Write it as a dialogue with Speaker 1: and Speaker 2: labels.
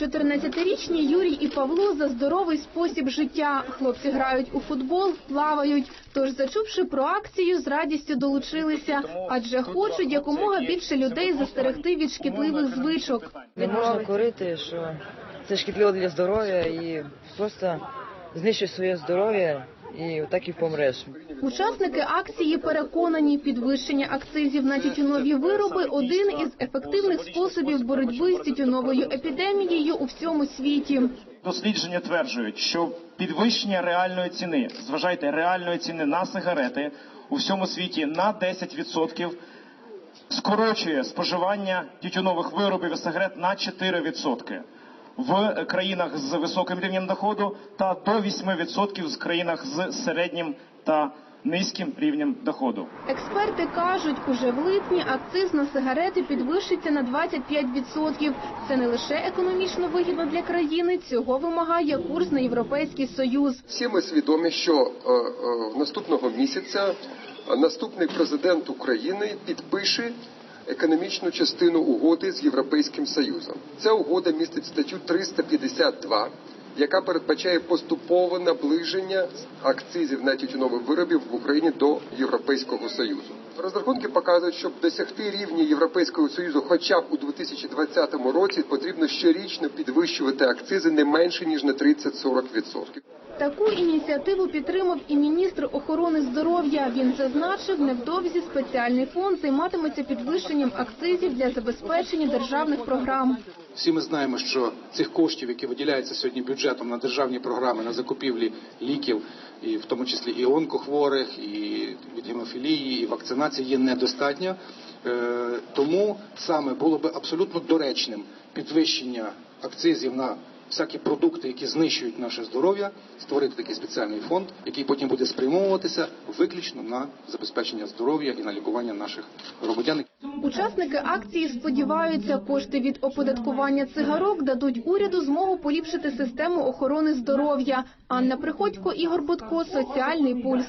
Speaker 1: 14-річні Юрій і Павло за здоровий спосіб життя. Хлопці грають у футбол, плавають. Тож, зачувши про акцію, з радістю долучилися, адже хочуть якомога більше людей застерегти від шкідливих звичок.
Speaker 2: Не можна курити, що це шкідливо для здоров'я і просто знищує своє здоров'я і так і помреш.
Speaker 1: Учасники акції переконані, підвищення акцизів на тютюнові вироби один із ефективних способів боротьби з тютюновою епідемією у всьому світі.
Speaker 3: Дослідження тверджують, що підвищення реальної ціни, зважайте, реальної ціни на сигарети у всьому світі на 10% скорочує споживання тютюнових виробів і сигарет на 4% в країнах з високим рівнем доходу та до 8% в країнах з середнім та низьким рівнем доходу.
Speaker 1: Експерти кажуть, уже в липні акциз на сигарети підвищиться на 25%. Це не лише економічно вигідно для країни, цього вимагає курс на європейський союз.
Speaker 4: Всі ми свідомі, що е, е, наступного місяця е, наступний президент України підпише економічну частину угоди з Європейським Союзом. Ця угода містить статтю 352, яка передбачає поступове наближення акцизів на тютюнові виробів в Україні до Європейського Союзу. Розрахунки показують, щоб досягти рівня Європейського Союзу, хоча б у 2020 році, потрібно щорічно підвищувати акцизи не менше ніж на 30-40%.
Speaker 1: Таку ініціативу підтримав і міністр охорони здоров'я. Він зазначив, невдовзі спеціальний фонд займатиметься підвищенням акцизів для забезпечення державних програм.
Speaker 5: Всі ми знаємо, що цих коштів, які виділяються сьогодні бюджетом на державні програми на закупівлі ліків, і в тому числі і онкохворих, і від гемофілії, і вакцинації, є недостатньо. Е, Тому саме було би абсолютно доречним підвищення акцизів на всякі продукти, які знищують наше здоров'я, створити такий спеціальний фонд, який потім буде спрямовуватися виключно на забезпечення здоров'я і на лікування наших громадян.
Speaker 1: Учасники акції сподіваються, кошти від оподаткування цигарок дадуть уряду змогу поліпшити систему охорони здоров'я. Анна Приходько, Ігор Будко, Соціальний пульс.